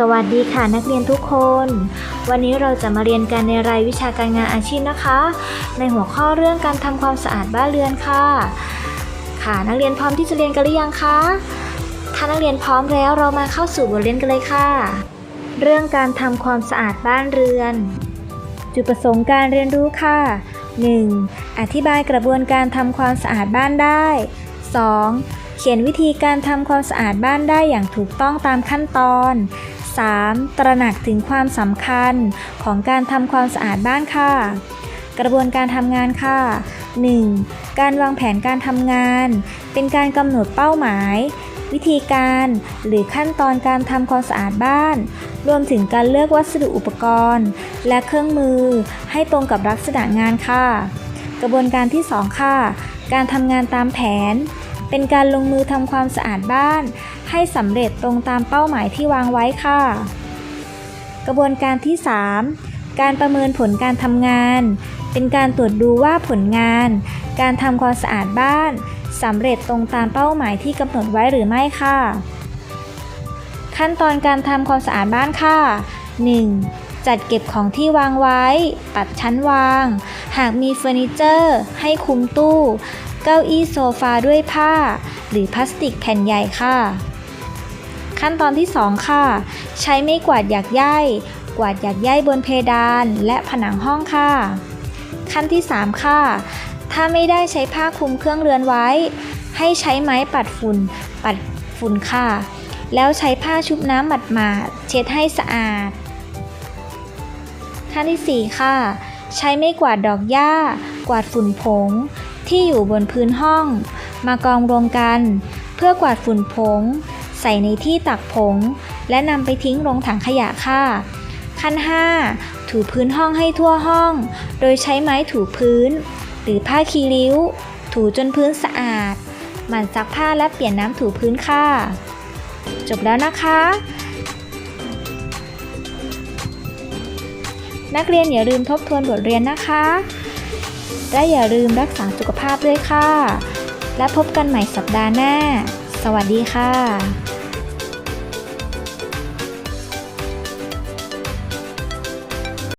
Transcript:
สวัสดีค่ะนักเรียนทุกคน วันนี้เราจะมาเรียนกันในรายวิชาการงานอาชีพนะคะ ในหัวข้อเรื่องการทำความสะอาดบ้านเรือนค่ะ ค่ะนักเรียนพร้อมที่จะเรียนกันหรือยังคะถ้านักเรียนพร้อมแล้วเรามาเข้าสู่บทเรียนกันเลยค่ะ เรื่องการทำความสะอาดบ้านเรือน จุดประสงค์การเรียนรู้ค่ะ 1. อธิบายกระบวนการทำความสะอาดบ้านได้ 2. เขียนวิธีการทำความสะอาดบ้านได้อย่างถูกต้องตามขั้นตอน 3. ตระหนักถึงความสำคัญของการทำความสะอาดบ้านค่ะ กระบวนการทำงานค่ะ 1. การวางแผนการทำงาน เป็นการกำหนดเป้าหมาย วิธีการหรือขั้นตอนการทำความสะอาดบ้าน รวมถึงการเลือกวัสดุอุปกรณ์ และเครื่องมือ ให้ตรงกับลักษณะงานค่ะ กระบวนการที่ 2 ค่ะ การทำงานตามแผน เป็นการลงมือทำความสะอาดบ้าน ให้สำเร็จตรงตามเป้าหมายที่วางไว้ค่ะ กระบวนการที่ 3 การประเมินผลการทำงาน เป็นการตรวจดูว่าผลงาน การทำความสะอาดบ้านสำเร็จตรงตามเป้าหมายที่กำหนดไว้หรือไม่ค่ะ ขั้นตอนการทำความสะอาดบ้านค่ะ 1. จัดเก็บของที่วางไว้ ปัดชั้นวาง หากมีเฟอร์นิเจอร์ ให้คุมตู้ เก้าอี้โซฟาด้วยผ้า หรือพลาสติกแผ่นใหญ่ค่ะ ขั้นตอนที่ 2 ค่ะ ใช้ไม้กวาดหยักใยกวาดหยักใยบนเพดานและผนังห้องค่ะ ขั้นที่ 3 ค่ะ ถ้าไม่ได้ใช้ผ้าคลุมเครื่องเรือนไว้ ให้ใช้ไม้ปัดฝุ่นปัดฝุ่นค่ะ แล้วใช้ผ้าชุบน้ำหมาดๆเช็ดให้สะอาด ขั้นที่ 4 ค่ะ ใช้ไม้กวาดดอกหญ้ากวาดฝุ่นผง ที่อยู่บนพื้นห้อง มากองรวมกัน เพื่อกวาดฝุ่นผง ใส่ในที่ตักผง และนำไปทิ้งลงถังขยะค่ะ ขั้น 5 ถูพื้นห้องให้ทั่วห้อง โดยใช้ไม้ถูพื้น หรือผ้าคีริ้ว ถูจนพื้นสะอาด หมั่นซักผ้าและเปลี่ยนน้ำถูพื้นค่ะ จบแล้วนะคะนักเรียนอย่าลืมทบทวนบทเรียนนะคะ และอย่าลืมรักษาสุขภาพด้วยค่ะ และพบกันใหม่สัปดาห์หน้า สวัสดีค่ะ